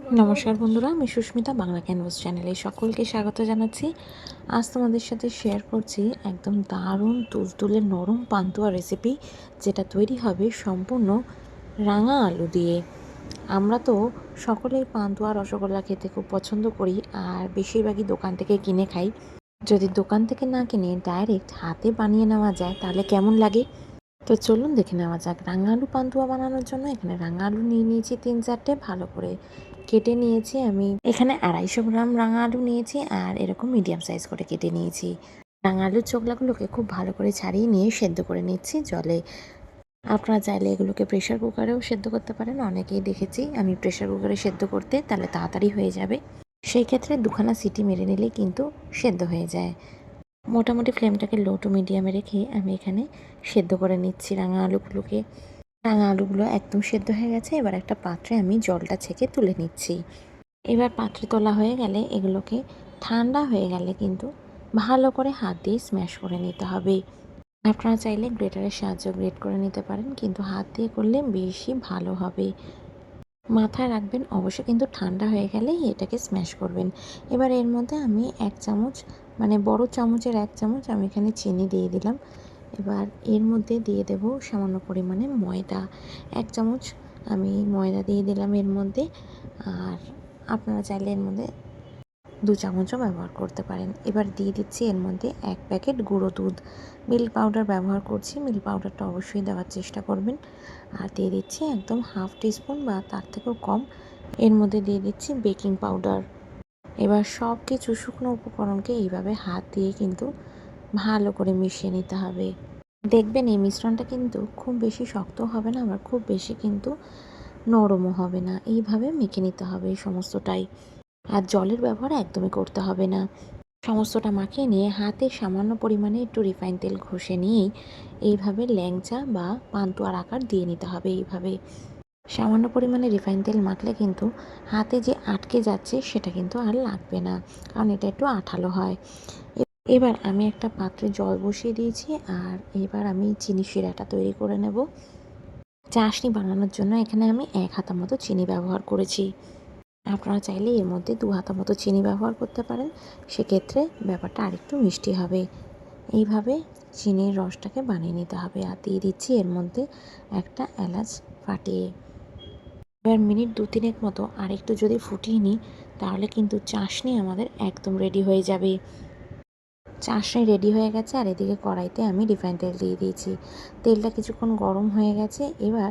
নমস্কার বন্ধুরা, আমি সুস্মিতা, বাংলা ক্যানভাস চ্যানেলে সকলকে স্বাগত জানাচ্ছি। আজ তোমাদের সাথে শেয়ার করছি একদম দারুণ, তুলতুলে নরম পান্তুয়া রেসিপি যেটা তৈরি হবে সম্পূর্ণ রাঙা আলু দিয়ে। আমরা তো সকলেই পান্তুয়া, রসগোল্লা খেতে খুব পছন্দ করি আর বেশিরভাগই দোকান থেকে কিনে খাই। যদি দোকান থেকে না কিনে ডাইরেক্ট হাতে বানিয়ে নেওয়া যায়, তাহলে কেমন লাগে? তো চলুন দেখে নেওয়া যাক। রাঙা আলু পান্তুয়া বানানোর জন্য এখানে রাঙা আলু নিয়ে নিয়েছি তিন চারটে, ভালো করে কেটে নিয়েছি আমি। এখানে আড়াইশো গ্রাম রাঙা আলু নিয়েছি আর এরকম মিডিয়াম সাইজ করে কেটে নিয়েছি। রাঙা আলুর চোখলাগুলোকে খুব ভালো করে ছাড়িয়ে নিয়ে সেদ্ধ করে নিচ্ছি জলে। আপনারা চাইলে এগুলোকে প্রেশার কুকারেও সেদ্ধ করতে পারেন, অনেকেই দেখেছি আমি প্রেশার কুকারে সেদ্ধ করতে তাহলে তাড়াতাড়ি হয়ে যাবে। সেই ক্ষেত্রে দুখানা সিটি মেরে নিলেই কিন্তু সেদ্ধ হয়ে যায়। মোটামুটি ফ্লেমটাকে লো টু মিডিয়ামে রেখে আমি এখানে সেদ্ধ করে নিচ্ছি রাঙা আলুগুলোকে। রাঙা আলুগুলো একদম সেদ্ধ হয়ে গেছে, এবার একটা পাত্রে আমি জলটা ছেঁকে তুলে নিচ্ছি। এবার পাত্রে তোলা হয়ে গেলে এগুলোকে ঠান্ডা হয়ে গেলে কিন্তু ভালো করে হাত দিয়ে স্ম্যাশ করে নিতে হবে। আপনারা চাইলে গ্রেটারের সাহায্য গ্রেট করে নিতে পারেন, কিন্তু হাত দিয়ে করলে বেশি ভালো হবে। মাথায় রাখবেন অবশ্যই কিন্তু ঠান্ডা হয়ে গেলেই এটাকে স্ম্যাশ করবেন। এবার এর মধ্যে আমি এক চামচ মানে বড় চামচের এক চামচ আমি এখানে চিনি দিয়ে দিলাম। এবার এর মধ্যে দিয়ে দেব সামান্য পরিমাণে ময়দা। এক চামচ আমি ময়দা দিয়ে দিলাম এর মধ্যে। আর আপনারা চাইলে এর মধ্যে দু চামচও ব্যবহার করতে পারেন। এবার দিয়ে দিচ্ছি এর মধ্যে এক প্যাকেট গুঁড়ো দুধ। মিল্ক পাউডার ব্যবহার করছি। মিল্ক পাউডারটা অবশ্যই দেওয়ার চেষ্টা করবেন। আর দিয়ে দিচ্ছি একদম হাফ টিস্পুন বা তার থেকেও কম। এর মধ্যে দিয়ে দিচ্ছি বেকিং পাউডার। এবার সব কিছু শুকনো উপকরণকে এইভাবে হাত দিয়ে কিন্তু ভালো করে মিশিয়ে নিতে হবে। দেখবেন এই মিশ্রণটা কিন্তু খুব বেশি শক্ত হবে না, আবার খুব বেশি কিন্তু নরমও হবে না। এইভাবে মেখে নিতে হবে সমস্তটাই। আর জলের ব্যবহার একদমই করতে হবে না। সমস্তটা মাখিয়ে নিয়ে হাতে সামান্য পরিমাণে একটু রিফাইন তেল ঘষে নিয়েই এইভাবে ল্যাংচা বা পান্তুয়ার আকার দিয়ে নিতে হবে এইভাবে। সামান্য পরিমাণে রিফাইন তেল মাখলে কিন্তু হাতে যে আটকে যাচ্ছে সেটা কিন্তু আর লাগবে না। কারণ এটা একটু আঠালো হয়। এবার আমি একটা পাত্রে জল বসিয়ে দিয়েছি আর এবার আমি চিনি শিরাটা তৈরি করে নেব। চাশনি বানানোর জন্য এখানে আমি এক হাতা মতো চিনি ব্যবহার করেছি। আপনারা চাইলে এর মধ্যে দু হাতা মতো চিনি ব্যবহার করতে পারেন। সেক্ষেত্রে ব্যাপারটা আরেকটু মিষ্টি হবে। এইভাবে চিনির রসটাকে বানিয়ে নিতে হবে। আর দিয়ে দিচ্ছি এর মধ্যে একটা এলাচ ফাটিয়ে। এবার মিনিট দু তিনেক মতো আরেকটু যদি ফুটিয়ে নিই, তাহলে কিন্তু চাশনি আমাদের একদম রেডি হয়ে যাবে। চাশনি রেডি হয়ে গেছে আর এদিকে কড়াইতে আমি রিফাইন তেল দিয়ে দিয়েছি। তেলটা কিছুক্ষণ গরম হয়ে গেছে, এবার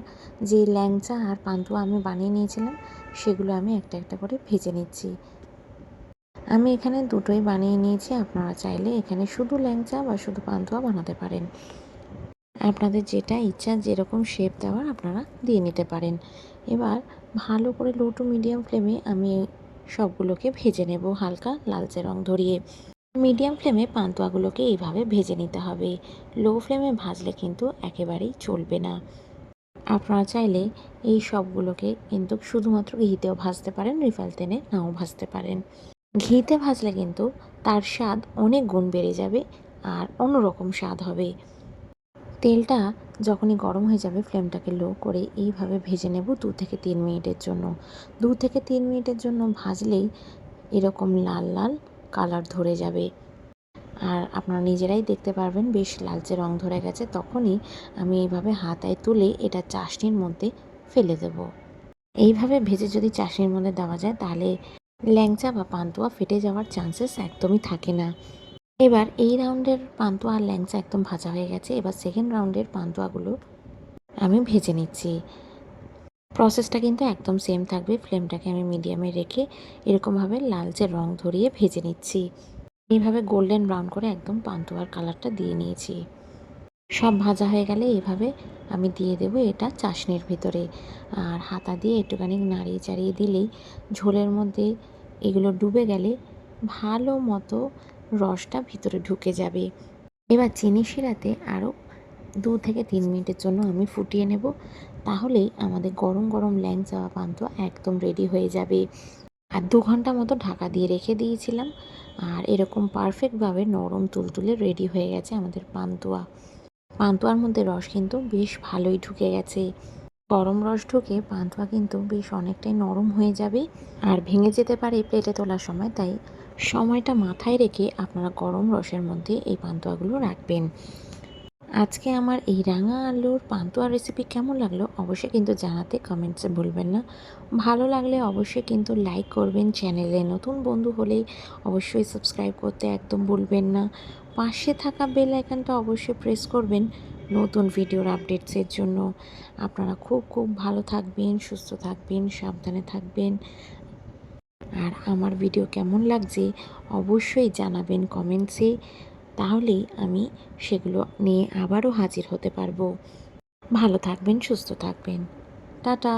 যে ল্যাংচা আর পান্তুয়া আমি বানিয়ে নিয়েছিলাম, সেগুলো আমি একটা একটা করে ভেজে নিচ্ছি। আমি এখানে দুটোই বানিয়ে নিয়েছি, আপনারা চাইলে এখানে শুধু ল্যাংচা বা শুধু পান্তুয়া বানাতে পারেন। আপনাদের যেটা ইচ্ছা যেরকম শেপ দেওয়ার, আপনারা দিয়ে নিতে পারেন। এবার ভালো করে লো টু মিডিয়াম ফ্লেমে আমি সবগুলোকে ভেজে নেব হালকা লালচে রং ধরিয়ে। মিডিয়াম ফ্লেমে পান্তুয়াগুলোকে এইভাবে ভেজে নিতে হবে। লো ফ্লেমে ভাজলে কিন্তু একেবারেই চলবে না। আপনারা চাইলে এই সবগুলোকে কিন্তু শুধুমাত্র ঘিতেও ভাজতে পারেন রিফাইল তেলে নাও ভাজতে পারেন। ঘিতে ভাজলে কিন্তু তার স্বাদ অনেক গুণ বেড়ে যাবে আর অন্যরকম স্বাদ হবে। তেলটা যখনই গরম হয়ে যাবে ফ্লেমটাকে লো করে এইভাবে ভেজে নেব দু থেকে তিন মিনিটের জন্য। দু থেকে তিন মিনিটের জন্য ভাজলেই এরকম লাল লাল কালার ধরে যাবে। আর আপনারা নিজেরাই দেখতে পারবেন, বেশ লালচে রং ধরে গেছে, তখনই আমি এইভাবে হাতায় তুলে এটা চাশনির মধ্যে ফেলে দেব। এইভাবে ভেজে যদি চাশনির মধ্যে দেওয়া যায়, তাহলে ল্যাংচা বা পান্তুয়া ফেটে যাওয়ার চান্সেস একদমই থাকে না। এবার এই রাউন্ডের পান্তুয়া আর ল্যাংচা একদম ভাজা হয়ে গেছে। এবার সেকেন্ড রাউন্ডের পান্তুয়াগুলো আমি ভেজে নিচ্ছি। প্রসেসটা কিন্তু একদম সেম থাকবে। ফ্লেমটাকে আমি মিডিয়ামে রেখে এরকমভাবে লালচে রং ধরিয়ে ভেজে নিচ্ছি। এইভাবে গোল্ডেন ব্রাউন করে একদম পান্তুয়ার কালারটা দিয়ে নিয়েছি। সব ভাজা হয়ে গেলে এইভাবে আমি দিয়ে দেব এটা চাশনির ভিতরে। আর হাতা দিয়ে একটুখানি নাড়িয়ে চাড়িয়ে দিলেই ঝোলের মধ্যে এগুলো ডুবে গেলে ভালো মতো রসটা ভিতরে ঢুকে যাবে। এবার চিনি শিরাতে আরও দু থেকে তিন মিনিটের জন্য আমি ফুটিয়ে নেব। তাহলেই আমাদের গরম গরম ল্যাংচা বা পান্তুয়া একদম রেডি হয়ে যাবে। আর দু ঘণ্টা মতো ঢাকা দিয়ে রেখে দিয়েছিলাম। আর এরকম পারফেক্টভাবে নরম তুলতুলে রেডি হয়ে গেছে আমাদের পান্তুয়া। পান্তুয়ার মধ্যে রস কিন্তু বেশ ভালোই ঢুকে গেছে। গরম রস ঢুকে পান্তুয়া কিন্তু বেশ অনেকটাই নরম হয়ে যাবে। আর ভেঙে যেতে পারে প্লেটে তোলার সময়, তাই সময়টা মাথায় রেখে আপনারা গরম রসের মধ্যে এই পান্তুয়াগুলো রাখবেন। আজকে আমার এই রাঙা আলুর পান্তুয়া রেসিপি কেমন লাগল অবশ্যই কিন্তু জানাতে কমেন্টসে ভুলবেন না। ভালো লাগলে অবশ্যই কিন্তু লাইক করবেন চ্যানেলে নতুন বন্ধু হলে অবশ্যই সাবস্ক্রাইব করতে একদম ভুলবেন না। পাশে থাকা বেল আইকনটা অবশ্যই প্রেস করবেন নতুন ভিডিওর আপডেটসের জন্য। আপনারা খুব খুব ভালো থাকবেন, সুস্থ থাকবেন, সাবধানে থাকবেন। আর আমার ভিডিও কেমন লাগছে অবশ্যই জানাবেন কমেন্টসে তাহলে আমি সেগুলো নিয়ে আবারও হাজির হতে পারব। ভালো থাকবেন, সুস্থ থাকবেন। টাটা।